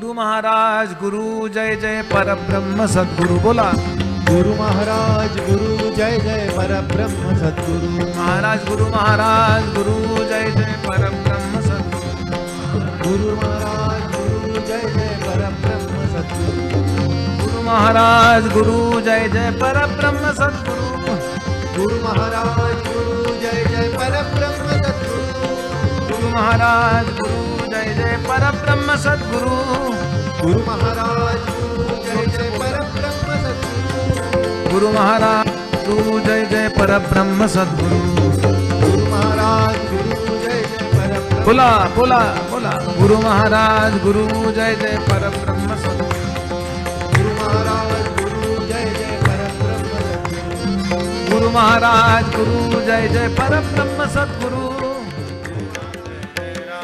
गुरु महाराज गुरु जय जय पर ब्रह्म सदगुरु बोला। गुरु महाराज गुरु जय जय पर ब्रह्म सद्गुरु। महाराज गुरु महाराज गुरु जय जय परब्रह्म सद्गुरु। गुरु महाराज गुरु जय जय पर ब्रह्म सद्गुरु। गुरु महाराज गुरु जय जय परब्रह्म सद्गुरु। गुरु महाराज गुरु जय जय परब्रह्म सद्गुरु। गुरु महाराज गुरु जय जय पर ब्रह्म सदगुरु। गुरु महाराज गुरु जय जय परब्रह्म सदगुरु। गुरु महाराज गुरु जय जय पर ब्रह्म सदगुरु। गुरु महाराज गुरु जय जय परब्रह्म। बोला बोला बोला। गुरु महाराज गुरु जय जय परब्रह्म सद्गुरु। गुरु महाराज गुरु जय जय परब्रह्म सद्गुरु। गुरु महाराज गुरु जय जय परब्रह्म सद्गुरु।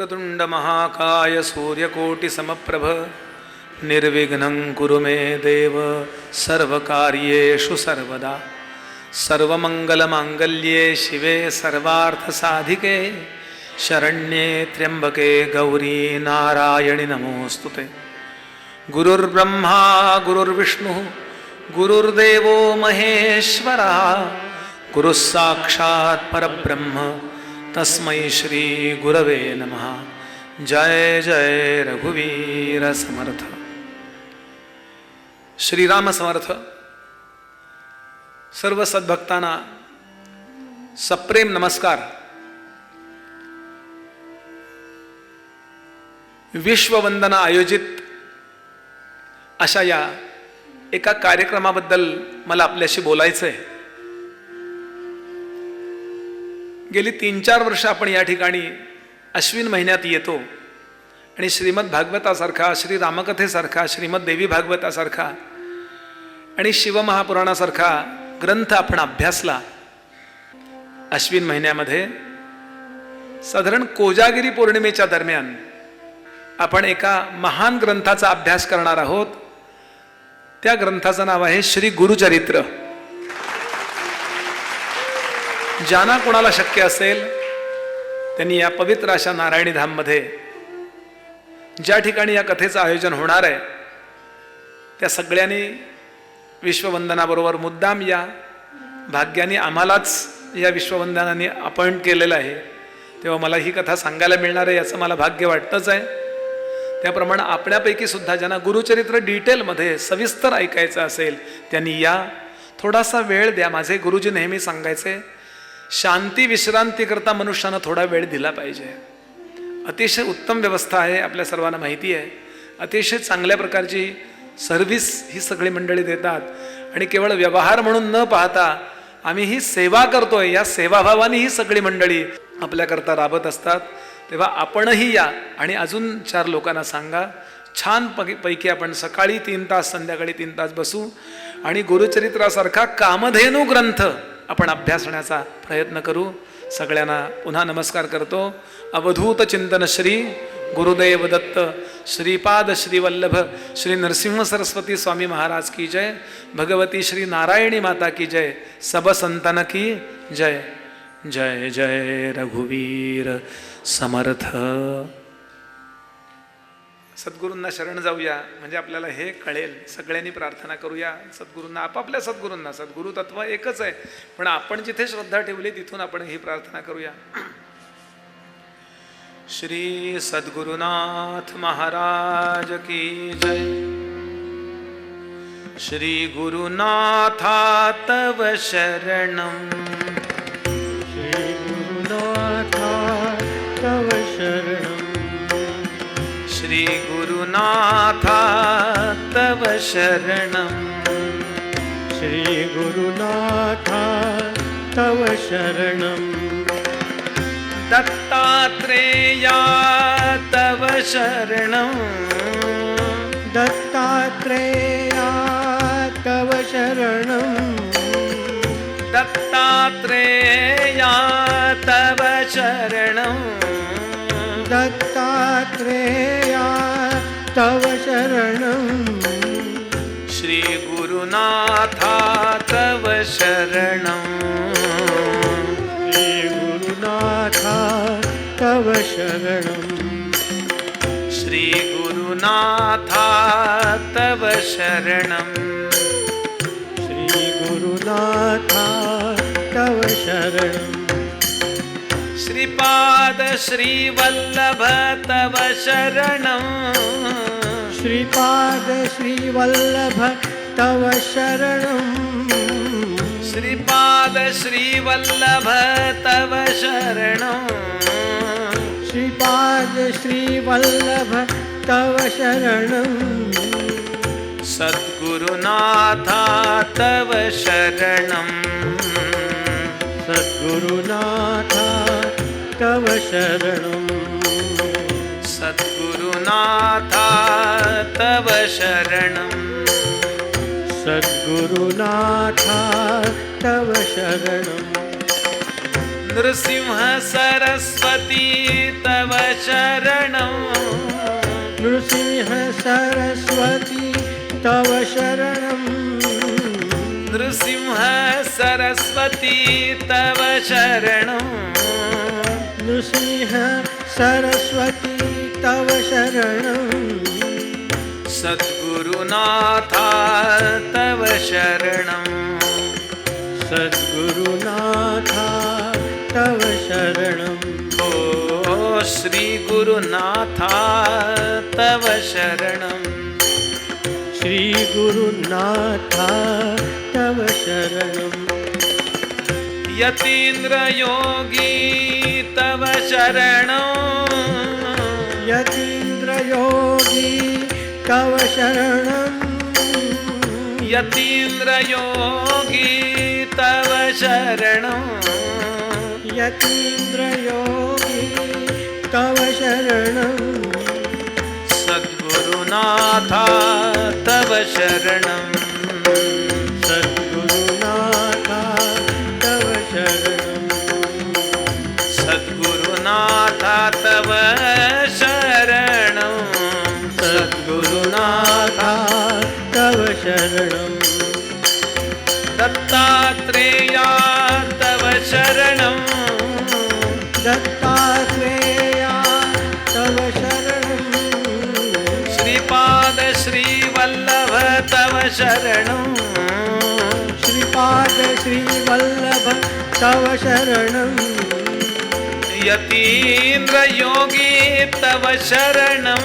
वक्रतुंड महाकाय सूर्यकोटि समप्रभ निर्विघ्नं कुरु मे देव सर्वकार्येषु सर्वदा। सर्वमङ्गलमाङ्गल्ये शिवे सर्वार्थसाधिके शरण्ये त्र्यम्बके गौरी नारायणि नमोऽस्तु ते गुरुर्ब्रह्मा गुरुर्विष्णुः गुरुर्देवो महेश्वरः गुरुः साक्षात् परब्रह्म। तस्मै श्री गुरवे नमः। जय जय रघुवीर समर्थ। श्रीराम समर्थ। सर्व सद्भक्तांना सप्रेम नमस्कार। विश्ववंदना आयोजित अशा या एका कार्यक्रमाबद्दल मला आपल्याशी बोलायचं आहे गेली तीन चार वर्ष आपण या ठिकाणी अश्विन महिन्यात येतो. आणि श्रीमद भागवतासारखा श्री रामकथेसारखा श्रीमद देवी भागवतासारखा आणि शिवमहापुराणासारखा ग्रंथ आपण अभ्यासला अश्विन महिन्यामध्ये. साधारण कोजागिरी पौर्णिमेच्या दरम्यान आपण एका महान ग्रंथाचा अभ्यास करणार आहोत. त्या ग्रंथाचं नाव आहे श्री गुरुचरित्र. ज्यांना कोणाला शक्य असेल त्यांनी या पवित्र अशा नारायणी धाममध्ये ज्या ठिकाणी या कथेचं आयोजन होणार आहे त्या सगळ्यांनी विश्ववंदनाबरोबर मुद्दाम या भाग्याने आम्हालाच या विश्ववंदनाने अपॉइंट केलेलं आहे. तेव्हा मला ही कथा सांगायला मिळणार आहे याचं मला भाग्य वाटतंच आहे. त्याप्रमाणे आपल्यापैकी सुद्धा ज्यांना गुरुचरित्र डिटेलमध्ये सविस्तर ऐकायचं असेल त्यांनी या थोडासा वेळ द्या. माझे गुरुजी नेहमी सांगायचे शांती विश्रांतीकरता मनुष्यानं थोडा वेळ दिला पाहिजे. अतिशय उत्तम व्यवस्था आहे आपल्या सर्वांना माहिती आहे. अतिशय चांगल्या प्रकारची सर्व्हिस ही सगळी मंडळी देतात. आणि केवळ व्यवहार म्हणून न पाहता आम्ही ही सेवा करतोय या सेवाभावाने ही सगळी मंडळी आपल्याकरता राबत असतात. तेव्हा आपणही या आणि अजून चार लोकांना सांगा छान पैकी आपण सकाळी तीन तास संध्याकाळी तीन तास बसू. आणि गुरुचरित्रासारखा कामधेनू ग्रंथ आपण अभ्यासण्याचा प्रयत्न करू. सगळ्यांना पुन्हा नमस्कार करतो. अवधूत चिंतन श्री गुरुदेव दत्त श्रीपाद श्रीवल्लभ श्री नरसिंह सरस्वती स्वामी महाराज की जय. भगवती श्री नारायणी माता की जय. सब संतन की जय. जय जय रघुवीर समर्थ. सद्गुरूंना शरण जाऊया म्हणजे आपल्याला हे कळेल. सगळ्यांनी प्रार्थना करूया सद्गुरूंना आपापल्या सद्गुरूंना. सद्गुरू तत्व एकच आहे. पण आपण जिथे श्रद्धा ठेवली तिथून आपण ही प्रार्थना करूया. श्री सद्गुरुनाथ महाराज की जय. श्री गुरुनाथा तव श्री गुरुनाथा तव शरणं. श्री गुरुनाथा तव शरणम। श्रीगुरुनाथा तव शरणम्। दत्तात्रेया तव शरणं दत्तात्रेया तव शरणम्। दत्तात्रेया तव शरणं दत्तात्रेया तव शरणम् श्रीगुरुनाथा तव शरणं श्रीगुरुनाथा तव शरणम् श्रीगुरुनाथा तव शरणम् श्रीगुरुनाथा तव शरणम् श्रीपाद श्रीवल्लभ तव शरणं। श्रीपाद श्रीवल्लभ तव शरणम् श्रीपाद श्रीवल्लभ तव शरणं। श्रीपाद श्रीवल्लभ तव शरणम् सद्गुरुनाथा तव शरणम् सद्गुरुनाथा तव शरणम् सद्गुरुनाथा तव शरणम् सद्गुरुनाथा तव शरणम् नृसिंह सरस्वती तव शरणं नृसिंह सरस्वती तव शरणम् नृसिंह सरस्वती तव शरणं नृसिंह सरस्वती तव शरणम् सद्गुरुनाथा तव शरणम् सद्गुरुनाथा तव शरणम् ओ श्रीगुरुनाथा तव शरणम् श्रीगुरुनाथा तव शरणम् यतीन्द्रयोगी तव शरणं। यतीन्द्रयोगी तव शरणम्। यतीन्द्रयोगी तव शरणं। यतीन्द्रयोगी तव शरणम्। सद्गुरुनाथा तव शरणम्। तव शरणम् दत्तात्रेया तव शरणं। दत्तात्रेया तव शरणम् श्रीपाद श्रीवल्लभ तव शरणं। श्रीपाद श्रीवल्लभ तव शरणम् यतीन्द्रयोगी तव शरणं।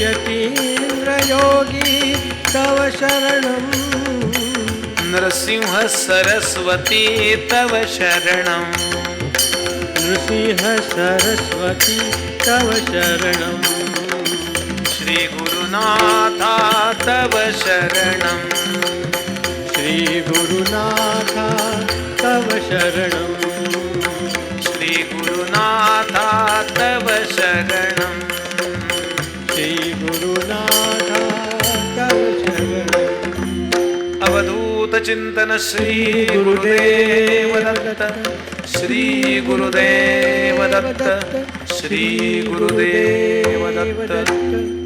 यतीन्द्रयोगी तव शरणम् नृसिंह सरस्वती तव शरणं। नृसिंह सरस्वती तव शरणम् श्रीगुरुनाथा तव शरणं। श्रीगुरुनाथा तव शरणम् श्रीगुरुनाथा तव शरणं। श्रीगुरुनाथा अवधूत चिंतन श्री गुरुदेव दत्त श्री गुरुदेव दत्त श्री गुरुदेव दत्त